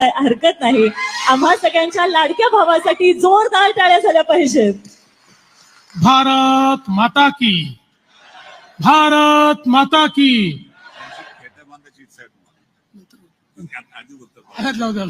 हरकत नाही. आम्हा सगळ्यांच्या लाडक्या भावासाठी जोरदार टाळ्या झाल्या पाहिजेत. भारत माता की. भारत माता की. द्या.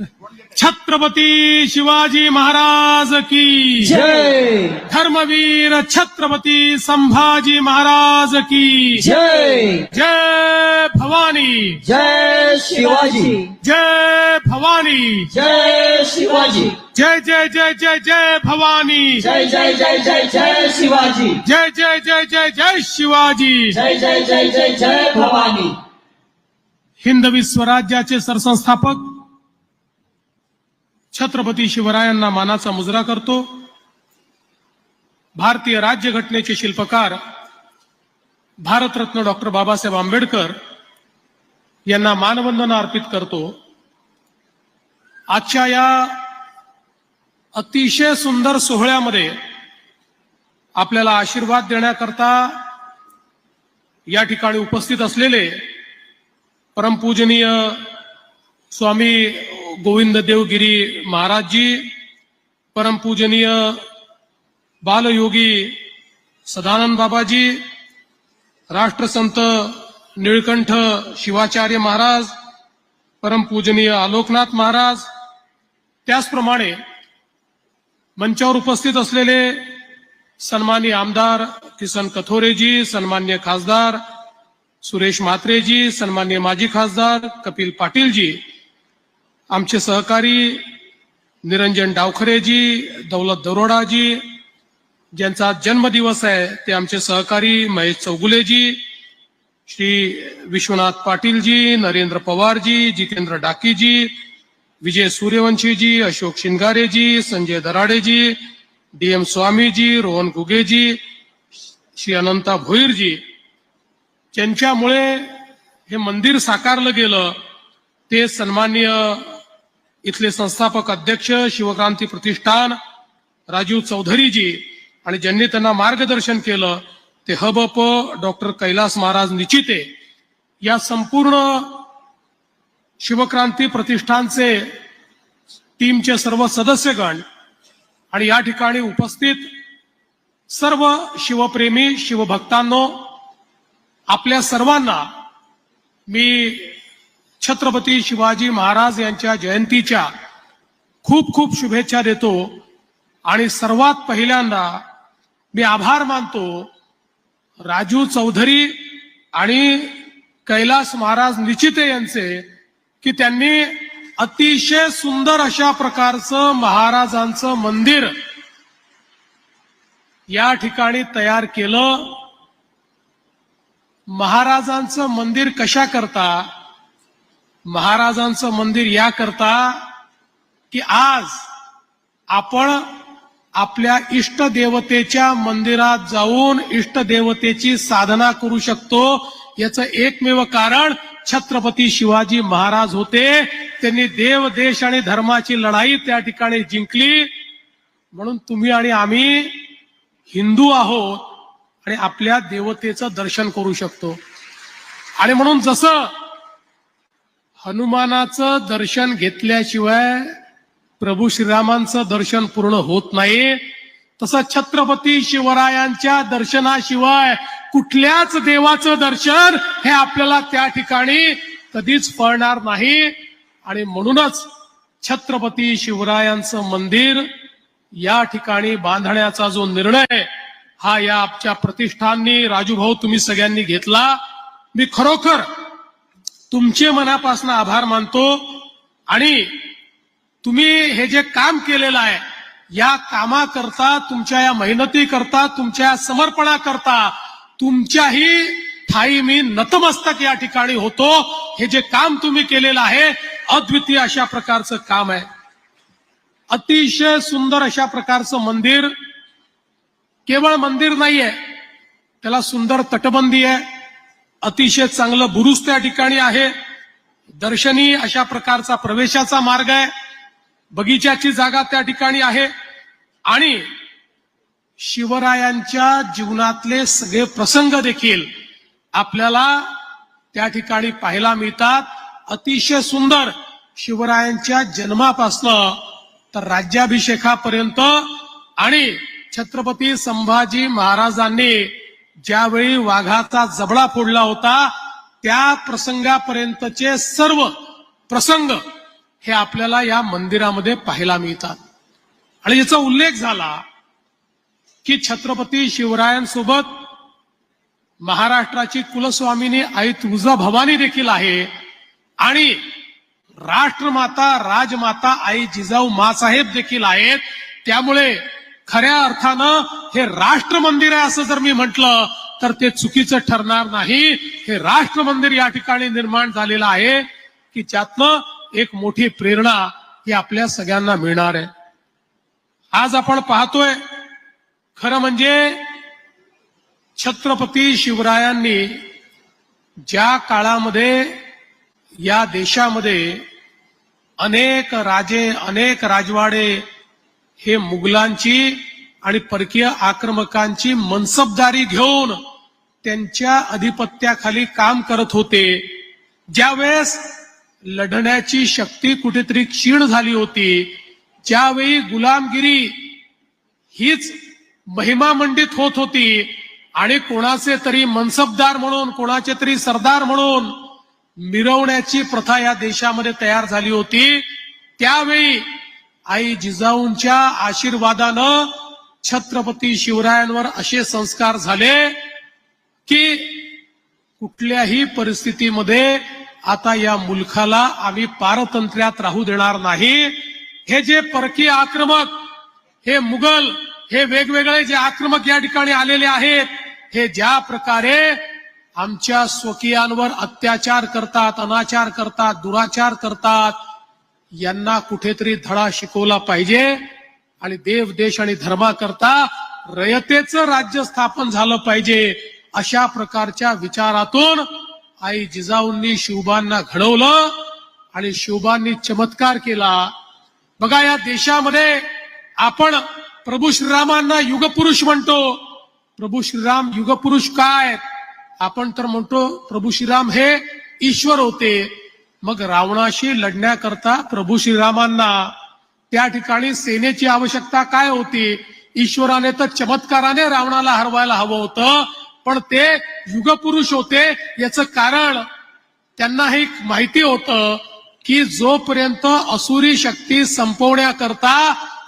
छत्रपती शिवाजी महाराज की जय धर्मवीर छत्रपती संभाजी महाराज की जय जय भवानी जय शिवाजी जय भवानी जय शिवाजी जय जय जय जय जय भवानी जय जय जय जय जय शिवाजी जय जय जय जय जय शिवाजी जय जय जय जय जय भवानी हिंदवी स्वराज्याचे सरसंस्थापक छत्रपती शिवरायांना मानाचा मुजरा करतो. भारतीय राज्यघटनेचे शिल्पकार भारतरत्न डॉक्टर बाबासाहेब आंबेडकर यांना मानवंदना अर्पित करतो. आजच्या या अतिशय सुंदर सोहळ्यामध्ये आपल्याला आशीर्वाद देण्याकरता या ठिकाणी उपस्थित असलेले परमपूजनीय स्वामी गोविंद देवगिरी महाराजजी परमपूजनीय बालयोगी सदानंद बाबाजी राष्ट्रसंत निळकंठ शिवाचार्य महाराज परमपूजनीय आलोकनाथ महाराज त्याचप्रमाणे मंचावर उपस्थित असलेले सन्मानी आमदार किसन कथोरेजी सन्मान्य खासदार सुरेश म्हात्रेजी सन्मान्य माजी खासदार कपिल पाटीलजी आमचे सहकारी निरंजन डावखरेजी दौलत दरोडाजी ज्यांचा जन्मदिवस आहे ते आमचे सहकारी महेश चौगुलेजी श्री विश्वनाथ पाटीलजी नरेंद्र पवारजी जितेंद्र डाकीजी विजय सूर्यवंशीजी अशोक शिंगारेजी संजय दराडेजी डी एम स्वामीजी रोहन गुगेजी श्री अनंता भोईरजी. ज्यांच्यामुळे हे मंदिर साकारलं गेलं ते सन्माननीय इथले संस्थापक अध्यक्ष शिवक्रांती प्रतिष्ठान राजीव चौधरीजी आणि ज्यांनी त्यांना मार्गदर्शन केलं ते हबप डॉक्टर कैलास महाराज निचिते या संपूर्ण शिवक्रांती प्रतिष्ठानचे टीमचे सर्व सदस्यगण आणि या ठिकाणी उपस्थित सर्व शिवप्रेमी शिवभक्तांनो आपल्या सर्वांना मी छत्रपती शिवाजी महाराज यांच्या जयंतीच्या खूप खूप शुभेच्छा देतो. आणि सर्वात पहिल्यांदा मी आभार मानतो राजू चौधरी आणि कैलास महाराज निचिते यांचे की त्यांनी अतिशय सुंदर अशा प्रकारचं महाराजांचं मंदिर या ठिकाणी तयार केलं. महाराजांचं मंदिर कशा करता? महाराजांचं मंदिर या करता की आज आपण आपल्या इष्ट देवतेच्या मंदिरात जाऊन इष्ट देवतेची साधना करू शकतो. याचं एकमेव कारण छत्रपती शिवाजी महाराज होते. त्यांनी देव देश आणि धर्माची लढाई त्या ठिकाणी जिंकली. म्हणून तुम्ही आणि आम्ही हिंदू आहोत आणि आपल्या देवतेचं दर्शन करू शकतो. आणि म्हणून जसं हनुमानाचं दर्शन घेतल्याशिवाय प्रभू श्रीरामांचं दर्शन पूर्ण होत नाही. तसं छत्रपती शिवरायांच्या दर्शनाशिवाय कुठल्याच देवाचं दर्शन हे आपल्याला त्या ठिकाणी कधीच पळणार नाही. आणि म्हणूनच छत्रपती शिवरायांचं मंदिर या ठिकाणी बांधण्याचा जो निर्णय हा या आमच्या प्रतिष्ठाननी राजूभाऊ तुम्ही सगळ्यांनी घेतला. मी खरोखर तुमचे मनापासून आभार मानतो आणि तुम्ही हे जे काम केलेलं आहे या कामाकरता तुमच्या या मेहनती करता तुमच्या समर्पणा करता तुमच्याही ठाई मी नतमस्तक या ठिकाणी होतो. हे जे काम तुम्ही केलेलं आहे अद्वितीय अशा प्रकारचं काम आहे. अतिशय सुंदर अशा प्रकारचं मंदिर केवळ मंदिर नाहीये त्याला सुंदर तटबंदी आहे. अतिशय चांगलं बुरुज त्या ठिकाणी आहे. दर्शनी अशा प्रकारचा प्रवेशाचा मार्ग आहे. बगीच्याची जागा त्या ठिकाणी आहे. आणि शिवरायांच्या जीवनातले सगळे प्रसंग देखील आपल्याला त्या ठिकाणी पाहायला मिळतात. अतिशय सुंदर शिवरायांच्या जन्मापासनं तर राज्याभिषेकापर्यंत आणि छत्रपती संभाजी महाराजांनी ज्यावेळी वाघाचा जबडा फोडला होता त्या प्रसंगापर्यंतचे सर्व प्रसंग हे आपल्याला या मंदिरामध्ये पाहायला मिळतात. आणि याचा उल्लेख झाला की छत्रपती शिवरायांसोबत महाराष्ट्राची कुलस्वामिनी आई तुळजा भवानी देखील आहे आणि राष्ट्रमाता राजमाता आई जिजाऊ मासाहेब देखील आहेत. त्यामुळे खऱ्या अर्थानं हे राष्ट्र मंदिर आहे असं जर मी म्हटलं तर ते चुकीचं ठरणार नाही. हे राष्ट्र मंदिर या ठिकाणी निर्माण झालेलं आहे की ज्यातनं एक मोठी प्रेरणा ही आपल्या सगळ्यांना मिळणार आहे. आज आपण पाहतोय खरं म्हणजे छत्रपती शिवरायांनी ज्या काळामध्ये या देशामध्ये अनेक राजे अनेक राजवाडे हे मुघलांची आणि परकीय आक्रमकांची मनसबदारी घेऊन त्यांच्या अधिपत्याखाली काम करत होते. ज्यावेळेस लढण्याची शक्ती कुठेतरी क्षीण झाली होती ज्यावेळी गुलामगिरी हीच महिमामंडित होत होती आणि कोणाचे तरी मनसबदार म्हणून कोणाचे तरी सरदार म्हणून मिरवण्याची प्रथा या देशामध्ये तयार झाली होती त्यावेळी आई जिजाऊंच्या आशीर्वादानं छत्रपती शिवरायांवर असे संस्कार झाले की कुठल्याही परिस्थितीमध्ये आता या मुलखाला आम्ही पारतंत्र्यात राहू देणार नाही. हे जे परकीय आक्रमक हे मुघल हे वेगवेगळे जे आक्रमक या ठिकाणी आलेले आहेत हे ज्या प्रकारे आमच्या स्वकीयांवर अत्याचार करतात अनाचार करतात दुराचार करतात यांना कुठेतरी धडा शिकवला पाहिजे. आणि देव देश आणि धर्माकरता रयतेचं राज्य स्थापन झालं पाहिजे अशा प्रकारच्या विचारातून आई जिजाऊंनी शिवबांना घडवलं आणि शिवबांनी चमत्कार केला. बघा या देशामध्ये आपण प्रभू श्रीरामांना युगपुरुष म्हणतो. प्रभू श्रीराम युगपुरुष काय? आपण तर म्हणतो प्रभू श्रीराम हे ईश्वर होते. मग रावणाशी लढण्याकरता प्रभू श्रीरामांना त्या ठिकाणी सेनेची आवश्यकता काय होती? ईश्वराने तर चमत्काराने रावणाला हरवायला हवं होतं पण ते युगपुरुष होते याचं कारण त्यांना हे माहिती होतं की जोपर्यंत असुरी शक्ती संपवण्याकरता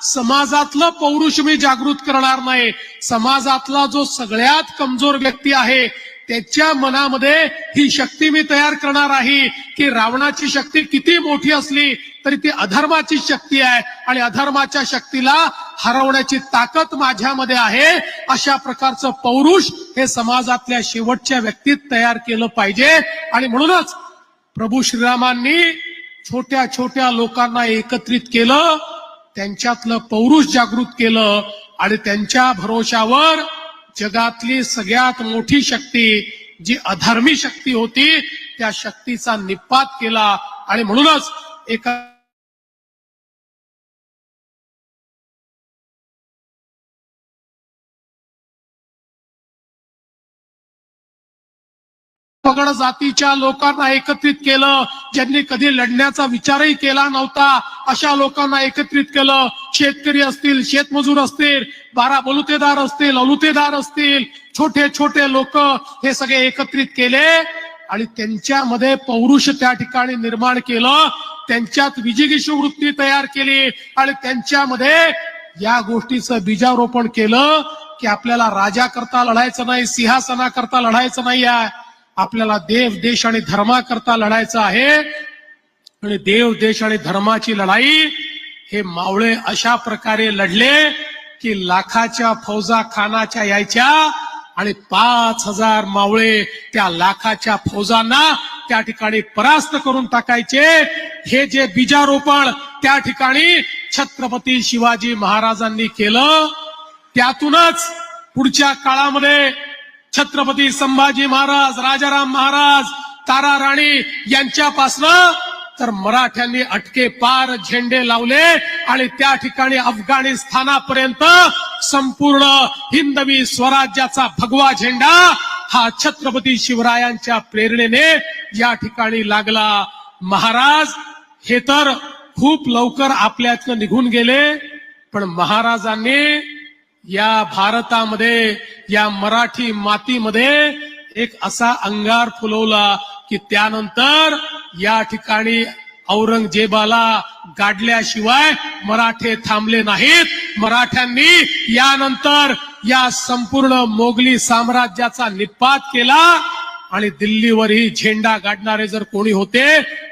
समाजातलं पौरुष मी जागृत करणार नाही समाजातला जो सगळ्यात कमजोर व्यक्ती आहे त्याच्या मनामध्ये ही शक्ती मी तयार करणार आहे की रावणाची शक्ती किती मोठी असली तरी ती अधर्माची शक्ती आहे. आणि अधर्माच्या शक्तीला हरवण्याची ताकद माझ्यामध्ये आहे. अशा प्रकारचं पौरुष हे समाजातल्या शेवटच्या व्यक्तीत तयार केलं पाहिजे. आणि म्हणूनच प्रभू श्रीरामांनी छोट्या छोट्या लोकांना एकत्रित केलं त्यांच्यातलं पौरुष जागृत केलं आणि त्यांच्या भरोशावर जगातली सगळ्यात मोठी शक्ती जी अधर्मी शक्ती होती त्या शक्तीचा निपात केला आणि म्हणूनच एका पगड जातीच्या लोकांना एकत्रित केलं. ज्यांनी कधी लढण्याचा विचारही केला नव्हता अशा लोकांना एकत्रित केलं. शेतकरी असतील शेतमजूर असतील बारा बलुतेदार असतील अलुतेदार असतील छोटे छोटे लोक हे सगळे एकत्रित केले. आणि त्यांच्यामध्ये पौरुष त्या ठिकाणी निर्माण केलं. त्यांच्यात विजिगीषू वृत्ती तयार केली. आणि त्यांच्यामध्ये या गोष्टीचं बीजारोपण केलं की आपल्याला राजा करता लढायचं नाही सिंहासना करता लढायचं नाही आहे. आपल्याला देव देश आणि धर्माकरता लढायचं आहे. आणि देव देश आणि धर्माची लढाई हे मावळे अशा प्रकारे लढले की लाखाच्या फौजा खानाच्या यायच्या आणि पाच हजार मावळे त्या लाखाच्या फौजांना त्या ठिकाणी परास्त करून टाकायचे. हे जे बीजारोपण त्या ठिकाणी छत्रपती शिवाजी महाराजांनी केलं. त्यातूनच पुढच्या काळामध्ये छत्रपती संभाजी महाराज राजाराम महाराज तारा राणी यांच्यापासनं तर मराठ्यांनी अटके पार झेंडे लावले आणि त्या ठिकाणी अफगाणिस्तानापर्यंत संपूर्ण हिंदवी स्वराज्याचा भगवा झेंडा हा छत्रपती शिवरायांच्या प्रेरणेने या ठिकाणी लागला. महाराज हे तर खूप लवकर आपल्यातनं निघून गेले पण महाराजांनी या भारतामध्ये या मराठी मातीमध्ये एक असा अंगार फुलवला की त्यानंतर या ठिकाणी औरंगजेबाला गाडल्याशिवाय मराठे थांबले नाहीत. मराठ्यांनी यानंतर या संपूर्ण मोगली साम्राज्याचा निपात केला आणि दिल्लीवरही झेंडा गाडणारे जर कोणी होते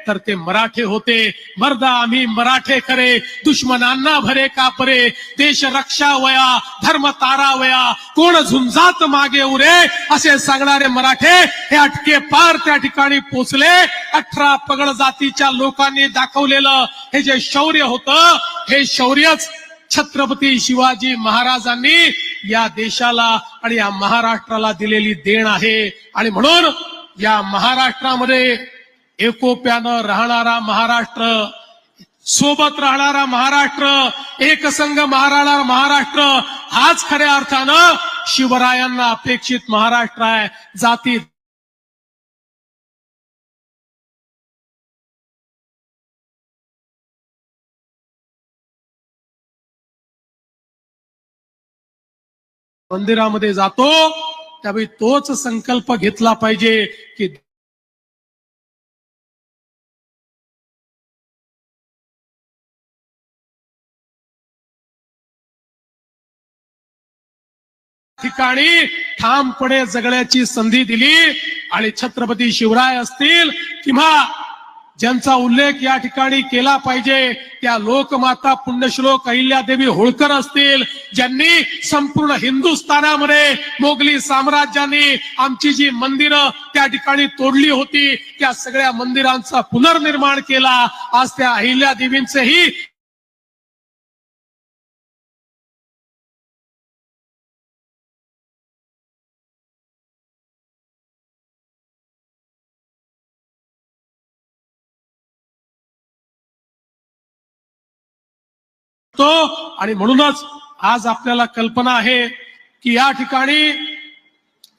तर ते मराठे होते. मर्दा आम्ही मराठे खरे. दुश्मनांना भरे कापरे. देश रक्षा वया धर्म तारा वया. कोण झुंजात मागे उरे? असे सांगणारे मराठे हे अटके पार त्या ठिकाणी पोचले. अठरा पगड जातीच्या लोकांनी दाखवलेलं हे जे शौर्य होतं हे शौर्यच छत्रपती शिवाजी महाराजांनी या देशाला आणि या महाराष्ट्राला दिलेली देण आहे. आणि म्हणून या महाराष्ट्रामध्ये एकोप्यानं राहणारा महाराष्ट्र सोबत राहणारा महाराष्ट्र एकसंघ महाराणा महाराष्ट्र हाच खऱ्या अर्थानं शिवरायांना अपेक्षित महाराष्ट्र आहे जाती. मंदिरामध्ये जातो त्यावेळी तोच संकल्प घेतला पाहिजे की ठिकाणी ठामपणे जगण्याची संधी दिली आणि छत्रपती शिवराय असतील किंवा ज्यांचा उल्लेख या ठिकाणी केला पाहिजे त्या लोकमाता पुण्यश्लोक अहिल्यादेवी होळकर असतील ज्यांनी संपूर्ण हिंदुस्थानामध्ये मोगली साम्राज्याने आमची जी मंदिरं त्या ठिकाणी तोडली होती त्या सगळ्या मंदिरांचा पुनर्निर्माण केला. आज त्या अहिल्यादेवींचेही शकतो. आणि म्हणूनच आज आपल्याला कल्पना आहे की या ठिकाणी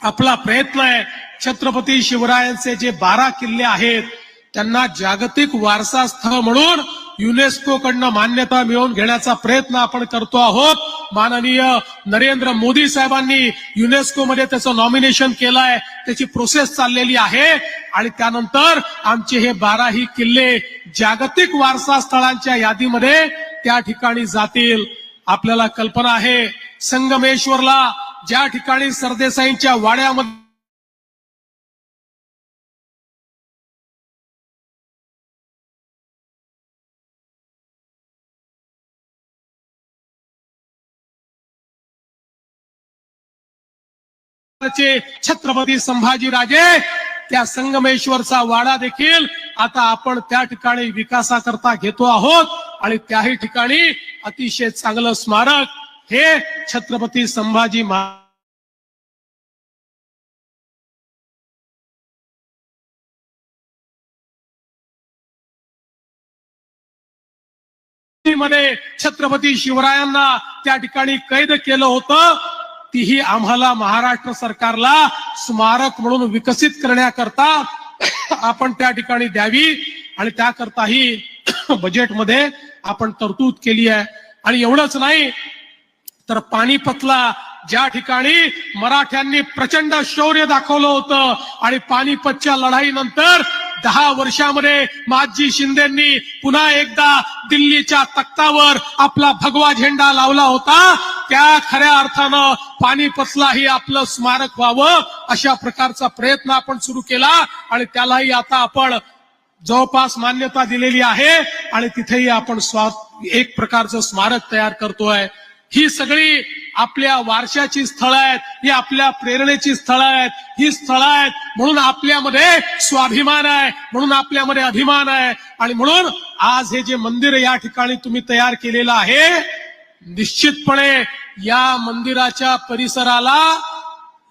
आपला प्रयत्न आहे. छत्रपती शिवरायांचे जे बारा किल्ले आहेत त्यांना जागतिक वारसा स्थळ म्हणून युनेस्को कडनं मान्यता मिळवून घेण्याचा प्रयत्न आपण करतो आहोत. माननीय नरेंद्र मोदी साहेबांनी युनेस्को मध्ये त्याचं नॉमिनेशन केलंय. त्याची प्रोसेस चाललेली आहे. आणि त्यानंतर आमचे हे बाराही किल्ले जागतिक वारसा स्थळांच्या यादीमध्ये त्या ठिकाणी जातील. आपल्याला कल्पना आहे संगमेश्वरला ज्या ठिकाणी सरदेसाईंच्या वाड्यामध्ये छत्रपती संभाजी राजे त्या संगमेश्वरचा वाडा देखील आता आपण त्या ठिकाणी विकासाकरता घेतो आहोत. आणि त्याही ठिकाणी अतिशय चांगलं स्मारक हे छत्रपती संभाजी महा मध्ये छत्रपती शिवरायांना त्या ठिकाणी कैद केलं होतं. तीही आम्हाला महाराष्ट्र सरकारला स्मारक म्हणून विकसित करण्याकरता आपण त्या ठिकाणी द्यावी. आणि त्याकरताही बजेटमध्ये आपण तरतूद केली आहे. आणि एवढंच नाही तर पानिपतला ज्या ठिकाणी मराठ्यांनी प्रचंड शौर्य दाखवलं होतं आणि पानिपतच्या लढाईनंतर दहा वर्षामध्ये माजी शिंदेंनी पुन्हा एकदा दिल्लीच्या तख्तावर आपला भगवा झेंडा लावला होता. त्या खऱ्या अर्थानं पानिपतलाही आपलं स्मारक व्हावं अशा प्रकारचा प्रयत्न आपण सुरू केला आणि त्यालाही आता आपण जवळपास मान्यता दिलेली आहे आणि तिथेही आपण स्वा एक प्रकारचं स्मारक तयार करतोय. ही सगळी आपल्या वारशाची स्थळं आहेत ही आपल्या प्रेरणेची स्थळं आहेत ही स्थळं आहेत म्हणून आपल्यामध्ये स्वाभिमान आहे म्हणून आपल्यामध्ये अभिमान आहे. आणि म्हणून आज हे जे मंदिर या ठिकाणी तुम्ही तयार केलेलं आहे निश्चितपणे या मंदिराच्या परिसराला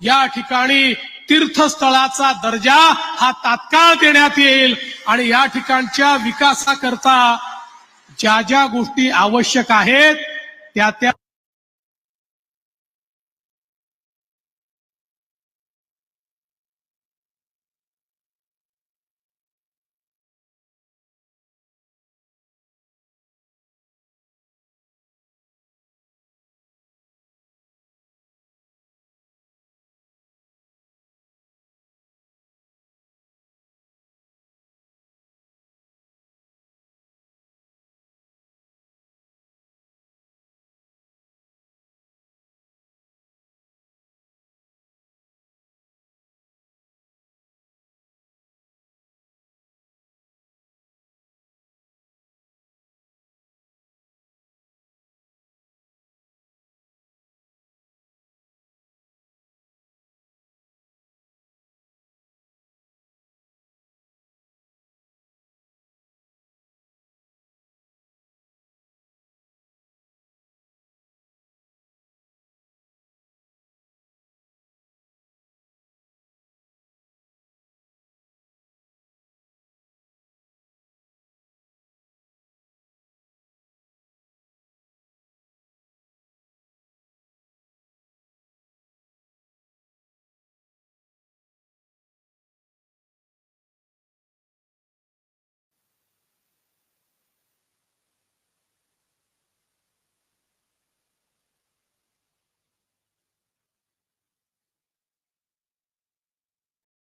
या ठिकाणी तीर्थस्थळाचा दर्जा हा तात्काळ देण्यात येईल. आणि या ठिकाणच्या विकासाकरता ज्या ज्या गोष्टी आवश्यक आहेत त्या त्या